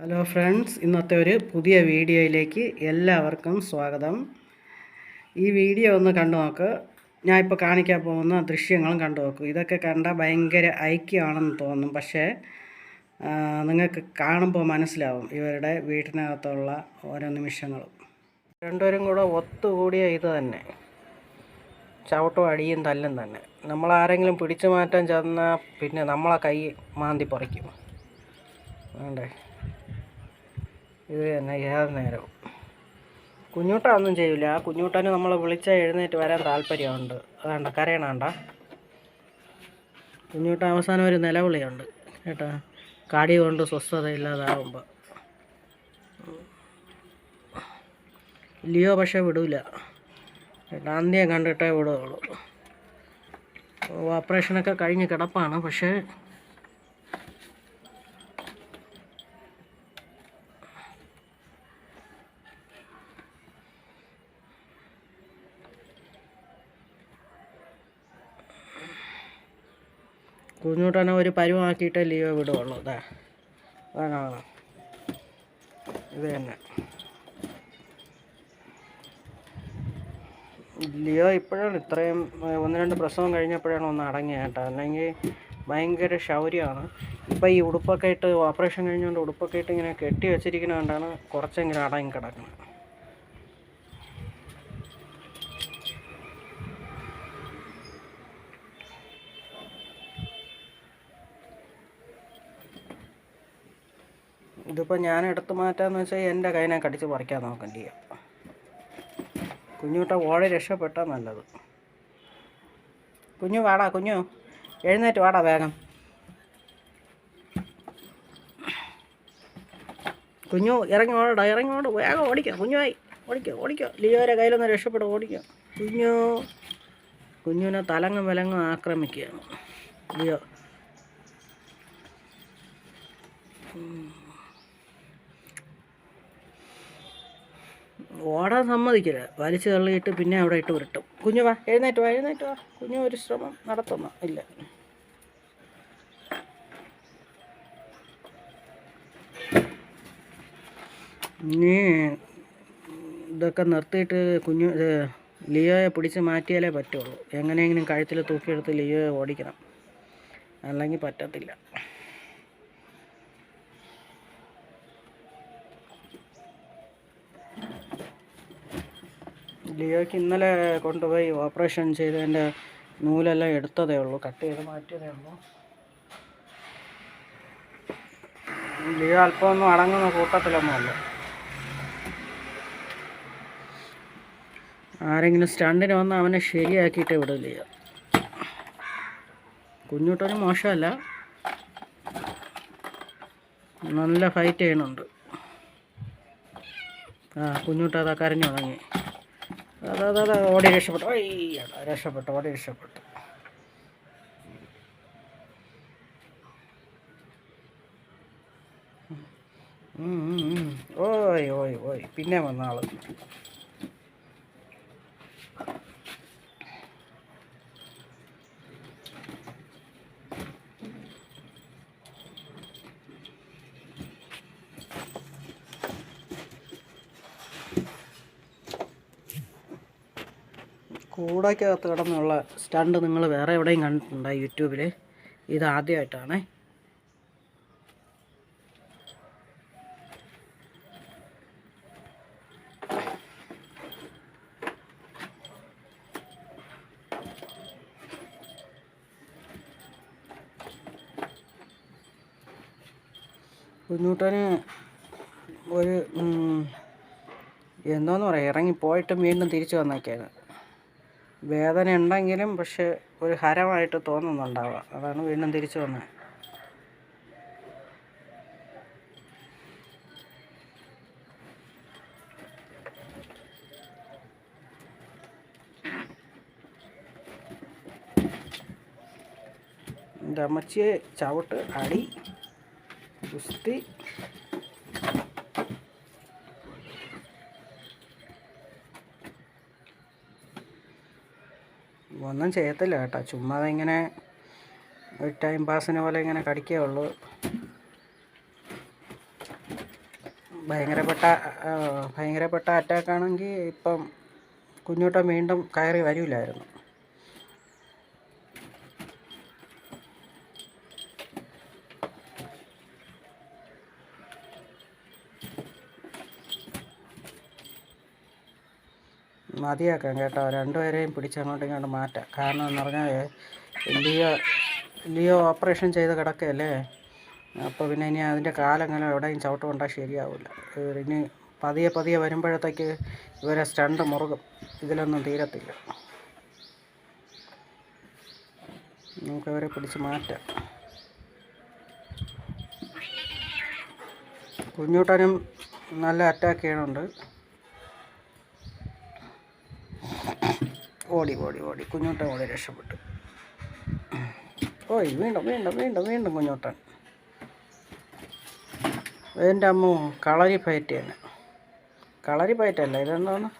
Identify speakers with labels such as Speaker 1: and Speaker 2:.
Speaker 1: Hello friends ഇന്നത്തെ ഒരു പുതിയ വീഡിയോയിലേക്ക് എല്ലാവർക്കും സ്വാഗതം. ഈ വീഡിയോ ഒന്ന് കണ്ടു നോക്ക്. ഞാൻ ഇപ്പോൾ കാണിക്കാൻ പോകുന്ന ദൃശ്യങ്ങളും കണ്ടു നോക്കും. ഇതൊക്കെ കണ്ടാൽ ഭയങ്കര ഐക്യമാണെന്ന് തോന്നും. പക്ഷേ നിങ്ങൾക്ക് കാണുമ്പോൾ മനസ്സിലാവും ഇവരുടെ വീട്ടിനകത്തുള്ള ഓരോ നിമിഷങ്ങളും. രണ്ടുപേരും കൂടെ ഒത്തുകൂടിയ ഇത് തന്നെ. ചവിട്ടും അടിയും തല്ലും തന്നെ. നമ്മളാരെങ്കിലും പിടിച്ചു മാറ്റാൻ ചെന്നാൽ പിന്നെ നമ്മളെ കൈ മാന്തി പറിക്കും. വേണ്ടേ? ഇത് തന്നെ ഏത് നേരവും കുഞ്ഞൂട്ട ഒന്നും ചെയ്യില്ല ആ കുഞ്ഞൂട്ടന് നമ്മൾ വിളിച്ചാൽ എഴുന്നേറ്റ് വരാൻ താല്പര്യമുണ്ട്. അതാണ്ട കരയണണ്ട. കുഞ്ഞൂട്ട അവസാനം ഒരു നിലവിളിയുണ്ട്. കേട്ടാ? കാടി കൊണ്ട് സ്വസ്ഥതയില്ലാതാവുമ്പോൾ ലിയോ പക്ഷേ വിടൂല. കേട്ടാ അന്ത്യം കണ്ടിട്ടേ വിടുകയുള്ളൂ ഓപ്പറേഷനൊക്കെ കഴിഞ്ഞ് കിടപ്പാണ് പക്ഷേ കുഞ്ഞൂട്ടനെ ഒരു പരുവാക്കിയിട്ടേ ലിയോ വിടുകയുള്ളൂ. ഇതാ കാണാം. ഇത് തന്നെ. ലിയോ ഇപ്പോഴാണ് ഇത്രയും ഒന്ന് രണ്ട് പ്രസവം കഴിഞ്ഞപ്പോഴാണ് ഒന്ന് അടങ്ങിയ കേട്ടോ. അല്ലെങ്കിൽ ഭയങ്കര ശൗര്യമാണ്. ഇപ്പോൾ ഈ ഉടുപ്പൊക്കെ ഇട്ട് ഓപ്പറേഷൻ കഴിഞ്ഞുകൊണ്ട് ഉടുപ്പൊക്കെ ഇട്ട് ഇങ്ങനെ കെട്ടി വെച്ചിരിക്കുന്നത് കൊണ്ടാണ് കുറച്ചെങ്കിലും അടങ്ങി കിടക്കുന്നത് ഇതിപ്പോൾ ഞാൻ എടുത്തു മാറ്റാന്ന് വെച്ചാൽ എന്റെ കൈനെ കടിച്ച് പറിക്കാൻ നോക്കേണ്ടി കുഞ്ഞുട്ട ഓടി രക്ഷപ്പെട്ടാൽ നല്ലത്. കുഞ്ഞു വാടാ കുഞ്ഞു. എഴുന്നേറ്റ് വാടാ വേഗം. കുഞ്ഞു ഇറങ്ങി ഓടടാ ഇറങ്ങി ഓട്. വേഗം ഓടിക്കാം കുഞ്ഞുമായി ഓടിക്കോ ഓടിക്കോ. ലിയോരെ കയ്യിലൊന്ന് രക്ഷപ്പെടും ഓടിക്കോ. കുഞ്ഞു. കുഞ്ഞുവിനെ തലങ്ങും വിലങ്ങും ആക്രമിക്കുകയാണ്. ലിയോ. ഓടാൻ സമ്മതിക്കില്ല. വലിച്ചു തള്ളിയിട്ട് പിന്നെ അവിടെ ഇട്ട് ഉരുട്ടും കുഞ്ഞു വാ എഴുന്നേറ്റ് വാ എഴുന്നേറ്റ് വാ. കുഞ്ഞു ഒരു ശ്രമം നടത്തുന്നു. ഇല്ല. ഇനി ഇതൊക്കെ നിർത്തിയിട്ട് കുഞ്ഞു ലിയോയെ പിടിച്ച് മാറ്റിയാലേ പറ്റുള്ളൂ. എങ്ങനെയെങ്കിലും കഴുത്തിൽ തൂക്കിയെടുത്ത് ലിയോയെ ഓടിക്കണം. അല്ലെങ്കിൽ പറ്റത്തില്ല. ലിയോയ്ക്ക് ഇന്നലെ കൊണ്ടുപോയി ഓപ്പറേഷൻ ചെയ്തതിന്റെ നൂലെല്ലാം എടുത്തതേ ഉള്ളൂ കട്ട് ചെയ്ത് മാറ്റിയതേ ഉള്ളൂ. ലിയോ അല്പമൊന്നും അടങ്ങുന്ന കൂട്ടത്തിലൊന്നുമല്ല ആരെങ്കിലും സ്റ്റണ്ടിന് വന്ന് അവനെ ശരിയാക്കിയിട്ടേ വിടും ലിയോ. കുഞ്ഞുട്ടൊരു മോശമല്ല. നല്ല ഫൈറ്റ് ചെയ്യണുണ്ട് ആ കുഞ്ഞുട്ട കരഞ്ഞു തുടങ്ങി. അതാ ഓടി രക്ഷപ്പെട്ടു. രക്ഷപ്പെട്ടു ഓടി രക്ഷപ്പെട്ടു. ഓയ് ഓയ് ഓയ് പിന്നെ വന്ന ആൾ കൂടയ്ക്കകത്ത് കിടന്നുള്ള സ്റ്റണ്ട് നിങ്ങൾ വേറെ എവിടെയും കണ്ടിട്ടുണ്ടോ യൂട്യൂബിൽ ഇത് ആദ്യമായിട്ടാണേ. കുഞ്ഞൂട്ടന് ഒരു എന്തോന്ന് പറയാം ഇറങ്ങിപ്പോയിട്ട് പോയിട്ടും വീണ്ടും തിരിച്ചു വന്നേക്കാണ്. വേദന ഉണ്ടെങ്കിലും പക്ഷെ ഒരു ഹരമായിട്ട് തോന്നുന്നുണ്ടാവുക അതാണ് വീണ്ടും തിരിച്ചു വന്നത്. എന്റെ അമ്മച്ചിയെ ചവിട്ട് അടി കുസ്തി ഒന്നും ചെയ്യത്തില്ല കേട്ടോ. ചുമ്മാ ഇങ്ങനെ ഒരു ടൈം പാസിന് പോലെ ഇങ്ങനെ കടിക്കേ ഉള്ളൂ. ഭയങ്കരപ്പെട്ട ഭയങ്കരപ്പെട്ട അറ്റാക്കാണെങ്കിൽ ഇപ്പം കുഞ്ഞോട്ടം വീണ്ടും കയറി വരില്ലായിരുന്നു മതിയാക്കാം കേട്ടോ. രണ്ടുപേരെയും പിടിച്ചങ്ങോട്ടും ഇങ്ങോട്ടും മാറ്റാം. കാരണം എന്ന് പറഞ്ഞാൽ ലിയോ ലിയോ ഓപ്പറേഷൻ ചെയ്ത് കിടക്കുകയല്ലേ അപ്പോൾ പിന്നെ ഇനി അതിന്റെ കാലങ്ങനെ എവിടെയും ചവിട്ട് കൊണ്ടാൽ ശരിയാവില്ല ഇനി പതിയെ പതിയെ വരുമ്പോഴത്തേക്ക് ഇവരെ സ്റ്റണ്ട് മുറുകും. ഇതിലൊന്നും തീരത്തില്ല. നമുക്ക് ഇവരെ പിടിച്ച് മാറ്റാം. കുഞ്ഞൂട്ടനും നല്ല അറ്റാക്ക് ചെയ്യണുണ്ട്. ഓടി ഓടി ഓടി. കുഞ്ഞോട്ടൻ ഓടി രക്ഷപ്പെട്ടു. ഓയ് വീണ്ടും വീണ്ടും വീണ്ടും വീണ്ടും കുഞ്ഞോട്ടൻ. എന്റെ അമ്മ കളരി ഫൈറ്റ് തന്നെ കളരി ഫൈറ്റ് അല്ല ഇതെന്താണ്?